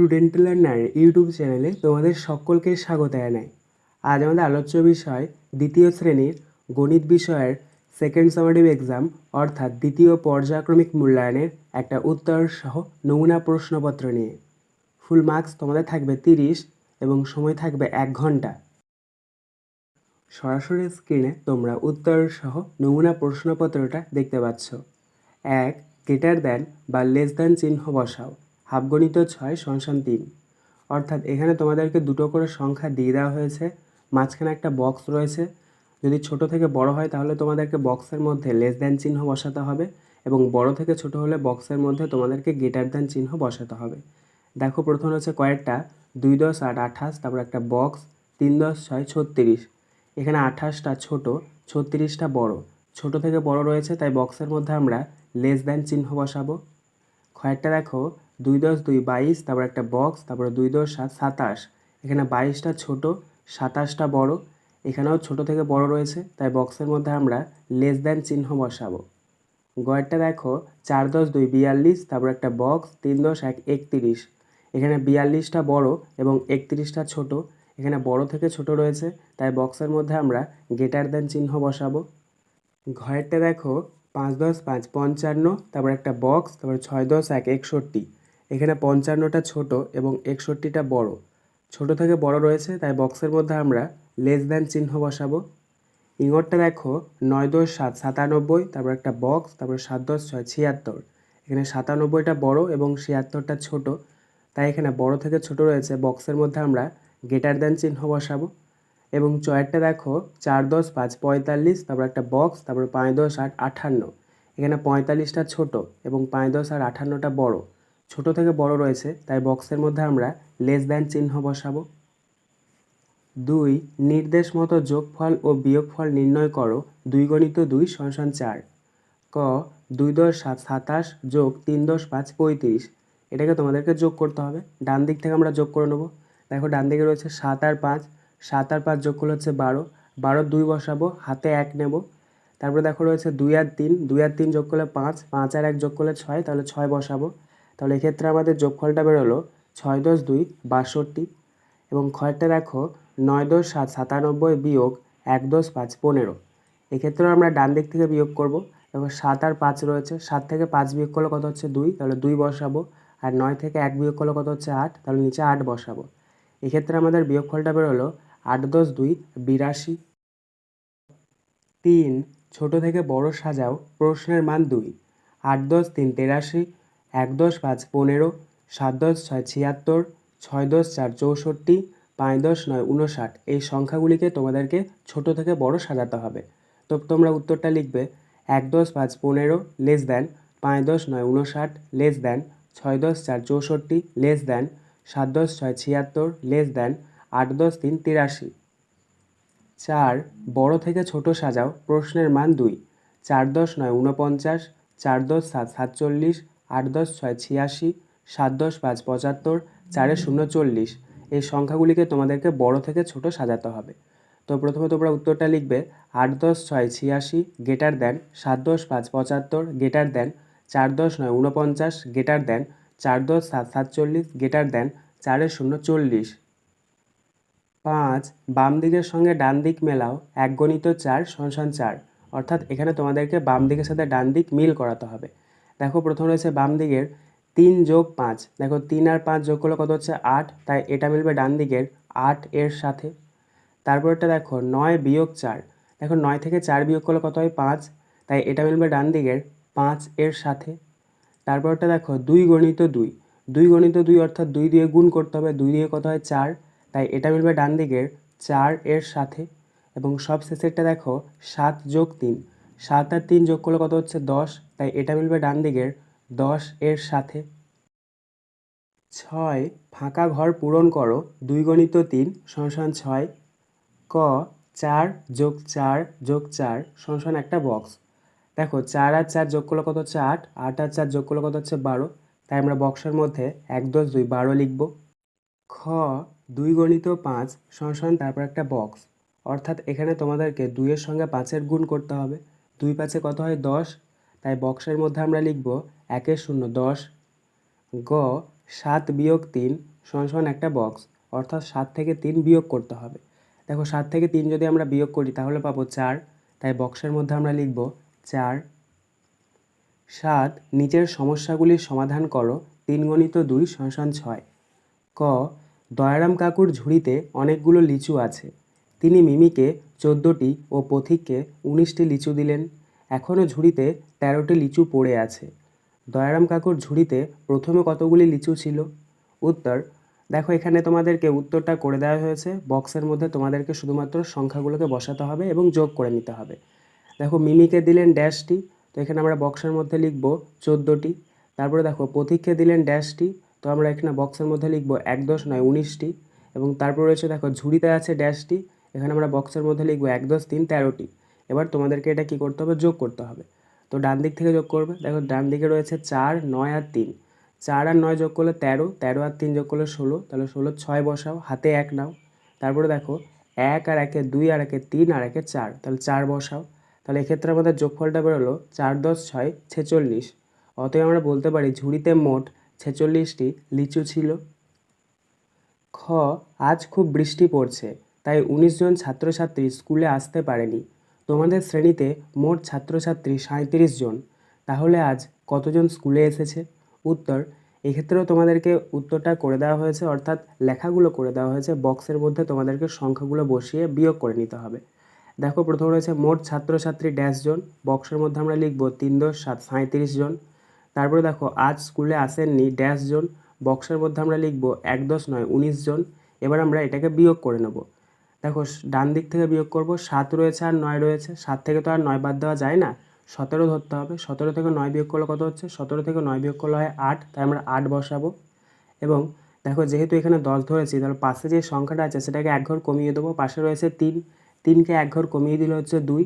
Student learner YouTube চ্যানেলে তোমাদের সকলকে স্বাগত জানাই। আজ আমাদের আলোচ্য বিষয় দ্বিতীয় শ্রেণির গণিত বিষয়ের সেকেন্ড সামারিভ এক্সাম অর্থাৎ দ্বিতীয় পর্যায়ক্রমিক মূল্যায়নের একটা উত্তর সহ নমুনা প্রশ্নপত্র নিয়ে। ফুল মার্কস তোমাদের থাকবে তিরিশ এবং সময় থাকবে এক ঘণ্টা। সরাসরি স্ক্রিনে তোমরা উত্তর সহ নমুনা প্রশ্নপত্রটা দেখতে পাচ্ছ। এক গ্রেটার দেন বা লেস দেন চিহ্ন বসাও। হাফগণিত ছয় সংসান তিন। অর্থাৎ এখানে তোমাদেরকে দুটো করে সংখ্যা দিয়ে দেওয়া হয়েছে। মাঝখানে একটা বক্স রয়েছে। যদি ছোট থেকে বড় হয় তাহলে তোমাদেরকে বক্সের মধ্যে লেস দেন চিহ্ন বসাতে হবে এবং বড় থেকে ছোট হলে বক্সের মধ্যে তোমাদেরকে গ্রেটার দেন চিহ্ন বসাতে হবে। দেখো প্রথম হচ্ছে কয়েকটা, দুই দশ আট আঠাশ, তারপর একটা বক্স তিন দশ ছয় ছত্রিশ। এখানে আঠাশটা ছোট, ছত্রিশটা বড়। ছোট থেকে বড় রয়েছে, তাই বক্সের মধ্যে আমরা লেস দেন চিহ্ন বসাবো। কয়েকটা দেখো দুই দশ, দুই বাইশ, তারপর একটা বক্স তারপরে দুই দশ, সাত, সাতাশ। এখানে বাইশটা ছোট, সাতাশটা বড়। এখানেও ছোট থেকে বড় রয়েছে, তাই বক্সের মধ্যে আমরা লেস দেন চিহ্ন বসাবো। গয়েরটা দেখো, চার দশ, দুই বিয়াল্লিশ, তারপর একটা বক্স তিন দশ, এক একত্রিশ। এখানে বিয়াল্লিশটা বড় এবং একত্রিশটা ছোট। এখানে বড় থেকে ছোট রয়েছে, তাই বক্সের মধ্যে আমরা গেটার দেন চিহ্ন বসাবো। ঘরেরটা দেখো, পাঁচ দশ, পাঁচ পঞ্চান্ন, তারপর একটা বক্স তারপর ছয় দশ, এক একষট্টি। এখানে পঞ্চান্নটা ছোট এবং একষট্টিটা বড়। ছোট থেকে বড় রয়েছে, তাই বক্সের মধ্যে আমরা লেস দেন চিহ্ন বসাবো। ইঙ্গরটা দেখো, নয় দশ সাত, সাতানব্বই, তারপর একটা বক্স, তারপর সাত দশ ছয়, ছিয়াত্তর। এখানে সাতানব্বইটা বড় এবং ছিয়াত্তরটা ছোট। তাই এখানে বড় থেকে ছোট রয়েছে, বক্সের মধ্যে আমরা গেটার দেন চিহ্ন বসাবো। এবং চয়েরটা দেখো, চার দশ পাঁচ পঁয়তাল্লিশ, তারপর একটা বক্স, তারপর পাঁচ দশ আট আঠান্ন। এখানে পঁয়তাল্লিশটা ছোট এবং পাঁচ দশ আর আঠান্নটা বড়। ছোট থেকে বড় রয়েছে, তাই বক্সের মধ্যে আমরা লেস দেন চিহ্ন বসাবো। দুই, নির্দেশ মতো যোগফল ও বিয়োগফল নির্ণয় করো, দুই গণিত দুই সংসান চার। ক, দুই দশ সাত সাতাশ যোগ তিন দশ পাঁচ পঁয়ত্রিশ। এটাকে তোমাদেরকে যোগ করতে হবে। ডান দিক থেকে আমরা যোগ করে নেব। দেখো ডান দিকে রয়েছে সাত আর পাঁচ, সাত আর পাঁচ যোগ করলে হচ্ছে বারো। বারো দুই বসাবো, হাতে এক নেব। তারপরে দেখো রয়েছে দুই আর তিন, দুই আর তিন যোগ করলে পাঁচ পাঁচ আর এক যোগ করলে ছয়, তাহলে ছয় বসাবো। তাহলে এক্ষেত্রে আমাদের যোগফলটা বেরোলো ছয় দশ দুই বাষট্টি এবং খয়েরটা দেখো নয় দশ সাত সাতানব্বই বিয়োগ এক দশ পাঁচ পনেরো। এক্ষেত্রেও আমরা ডান দিক থেকে বিয়োগ করব। এবার সাত আর পাঁচ রয়েছে, সাত থেকে পাঁচ বিয়োগ করলে কত হচ্ছে দুই? তাহলে দুই বসাবো। আর নয় থেকে এক বিয়োগ করলে কত হচ্ছে আট? তাহলে নিচে আট বসাবো। এক্ষেত্রে আমাদের বিয়োগফলটা বেরোলো আট দশ দুই বিরাশি। তিন, ছোট থেকে বড় সাজাও, প্রশ্নের মান দুই। আট দশ তিন তেরাশি এক দশ পাঁচ পনেরো, সাত দশ ছয় ছিয়াত্তর, ছয় দশ চার চৌষট্টি, পাঁচ দশ নয় উনষাট এই সংখ্যাগুলিকে তোমাদেরকে ছোট থেকে বড় সাজাতে হবে। তো তোমরা উত্তরটা লিখবে, এক দশ পাঁচ পনেরো লেস দেন পাঁচ দশ নয় উনষাট লেস দেন ছয় দশ চার চৌষট্টি লেস দেন সাত দশ ছয় ছিয়াত্তর লেস দেন আট দশ তিন তিরাশি। চার, বড় থেকে ছোট সাজাও, প্রশ্নের মান দুই, চার দশ নয় ঊনপঞ্চাশ, চার দশ সাত সাতচল্লিশ আট দশ ছয় ছিয়াশি, সাত দশ পাঁচ পঁচাত্তর, চারে শূন্য চল্লিশ। এই সংখ্যাগুলিকে তোমাদেরকে বড় থেকে ছোট সাজাতে হবে। তো প্রথমে তোমরা উত্তরটা লিখবে, আট দশ ছয় ছিয়াশি গেটার দেন সাত দশ পাঁচ পঁচাত্তর গেটার দেন চার দশ নয় ঊনপঞ্চাশ গেটার দেন চার দশ সাত সাতচল্লিশ গেটার দেন চারে শূন্য চল্লিশ। পাঁচ বাম দিকের সঙ্গে ডান দিক মেলাও এক গণিত চার সংসান চার। অর্থাৎ এখানে তোমাদেরকে বাম দিকের সাথে ডান দিক মিল করাতে হবে। দেখো প্রথম রয়েছে বাম দিকের তিন যোগ পাঁচ। দেখো তিন আর পাঁচ যোগ করলে কত হচ্ছে আট? তাই এটা মিলবে ডান দিকের আট এর সাথে। তারপরটা দেখো নয় বিয়োগ চার। দেখো নয় থেকে চার বিয়োগ করলে কত হয় পাঁচ? তাই এটা মিলবে ডান দিকের পাঁচ এর সাথে। তারপরটা দেখো দুই গণিত দুই। দুই গণিত দুই অর্থাৎ দুই দিয়ে গুণ করতে হবে, দুই দিয়ে কত হয় চার? তাই এটা মিলবে ডান দিকের চার এর সাথে। এবং সব শেষেরটা দেখো সাত যোগ তিন। সাত আর তিন যোগ করলে কত হচ্ছে? দশ। তাই এটা মিলবে ডান দিকের দশ এর সাথে। ছয়, ফাঁকা ঘর পূরণ করো। দুই গণিত তিন সংসান ছয়। ক, চার যোগ চার যোগ চার সংসান একটা বক্স দেখো, চার আর চার যোগ করলে কত হচ্ছে? আট। আট আর চার যোগ করলে কত হচ্ছে? বারো। তাই আমরা বক্সের মধ্যে এক, দশ, দুই, বারো লিখব। খ, দুই গণিত পাঁচ সংসান তারপর একটা বক্স অর্থাৎ এখানে তোমাদেরকে দুইয়ের সঙ্গে পাঁচের গুণ করতে হবে। দুই পাঁচে কত হয়? দশ। তাই বক্সের মধ্যে আমরা লিখব একের শূন্য দশ। গ, সাত বিয়োগ তিন সমান একটা বক্স, অর্থাৎ সাত থেকে তিন বিয়োগ করতে হবে। দেখো, সাত থেকে তিন যদি আমরা বিয়োগ করি, তাহলে পাবো চার। তাই বক্সের মধ্যে আমরা লিখব চার। সাত, নিচের সমস্যাগুলির সমাধান করো, তিন গণিত দুই সমান ছয়। ক, দয়ারাম কাকুর ঝুড়িতে অনেকগুলো লিচু আছে। তিনি মিমিকে চোদ্দোটি ও পথিককে উনিশটি লিচু দিলেন। এখনও ঝুড়িতে তেরোটি লিচু পড়ে আছে। দয়ারাম কাকুর ঝুড়িতে প্রথমে কতগুলি লিচু ছিল? উত্তর, দেখো এখানে তোমাদেরকে উত্তরটা করে দেওয়া হয়েছে। বক্সের মধ্যে তোমাদেরকে শুধুমাত্র সংখ্যাগুলোকে বসাতে হবে এবং যোগ করে নিতে হবে। দেখো মিমিকে দিলেন ড্যাশটি, তো এখানে আমরা বক্সের মধ্যে লিখব চোদ্দোটি। তারপরে দেখো পথিককে দিলেন ড্যাশটি, তো আমরা এখানে বক্সের মধ্যে লিখব এক দশ নয় উনিশটি। এবং তারপর রয়েছে দেখো ঝুড়িতে আছে ড্যাশটি এখানে আমরা বক্সের মধ্যে লিখব এক দশ তিন তেরোটি। এবার তোমাদেরকে এটা কি করতে হবে? যোগ করতে হবে। তো ডান দিক থেকে যোগ করবে। দেখো ডান দিকে রয়েছে চার, নয় আর তিন। চার আর নয় যোগ করলে তেরো তেরো আর তিন যোগ করলে ষোলো। তাহলে ষোলো ছয় বসাও, হাতে এক নাও। তারপরে দেখো এক আর একে দুই আর একে তিন আর একে চার। তাহলে চার বসাও। তাহলে এক্ষেত্রে আমাদের যোগফলটা বেরোলো চার দশ ছয় ছেচল্লিশ। অতএব আমরা বলতে পারি ঝুড়িতে মোট ছেচল্লিশটি লিচু ছিল। খ, আজ খুব বৃষ্টি পড়ছে। তাই উনিশ জন ছাত্রছাত্রী স্কুলে আসতে পারেনি। তোমাদের শ্রেণীতে মোট ছাত্রছাত্রী সাঁইত্রিশ জন। তাহলে আজ কতজন স্কুলে এসেছে? উত্তর, এক্ষেত্রেও তোমাদেরকে উত্তরটা করে দেওয়া হয়েছে, অর্থাৎ লেখাগুলো করে দেওয়া হয়েছে, বক্সের মধ্যে তোমাদেরকে সংখ্যাগুলো বসিয়ে বিয়োগ করে নিতে হবে। দেখো, প্রথম রয়েছে মোট ছাত্রছাত্রী ড্যাশ জন, বক্সের মধ্যে আমরা লিখব তিন দশ সাত সাঁইত্রিশ জন। তারপরে দেখো, আজ স্কুলে আসেননি ড্যাশ জন, বক্সের মধ্যে আমরা লিখব এক দশ নয় উনিশ জন। এবার আমরা এটাকে বিয়োগ করে নেব। দেখো ডান দিক থেকে বিয়োগ করব, সাত রয়েছে আর নয় রয়েছে। সাত থেকে তো আর নয় বাদ দেওয়া যায় না। সতেরো ধরতে হবে। সতেরো থেকে নয় বিয়োগ করলে কত হচ্ছে? সতেরো থেকে নয় বিয়োগ করলে হয় আট, তাই আমরা আট বসাবো। এবং দেখো, যেহেতু এখানে দশ ধরেছি, তাহলে পাশে যে সংখ্যাটা আছে, সেটাকে এক ঘর কমিয়ে দেবো। পাশে রয়েছে তিন। তিনকে এক ঘর কমিয়ে দিলে হচ্ছে দুই।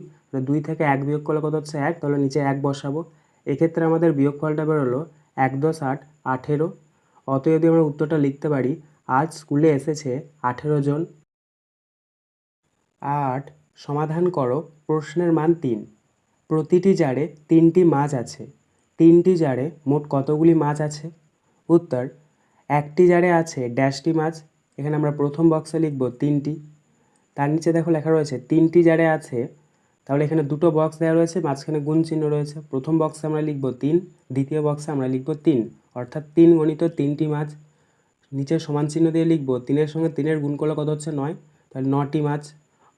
দুই থেকে এক বিয়োগ করলে কত হচ্ছে? এক। তাহলে নিচে এক বসাবো। এক্ষেত্রে আমাদের বিয়োগফলটা বেরোলো এক দশ আট, আঠেরো। অত যদি আমরা উত্তরটা লিখতে পারি, আজ স্কুলে এসেছে আঠেরো জন। আট, সমাধান করো, প্রশ্নের মান তিন। প্রতিটি জারে তিনটি মাছ আছে। তিনটি জারে মোট কতগুলি মাছ আছে? উত্তর, একটি জারে আছে ড্যাশটি মাছ। এখানে আমরা প্রথম বক্সে লিখব তিনটি। তার নিচে দেখো লেখা রয়েছে, তিনটি জারে আছে। তাহলে এখানে দুটো বক্স দেওয়া রয়েছে, মাঝখানে গুণ চিহ্ন রয়েছে। প্রথম বক্সে আমরা লিখব তিন, দ্বিতীয় বক্সে আমরা লিখব তিন। অর্থাৎ তিন গণিত তিনটি মাছ। নিচে সমান চিহ্ন দিয়ে লিখব, তিনের সঙ্গে তিনের গুণ করলে কত হচ্ছে? নয়। তাহলে নটি মাছ।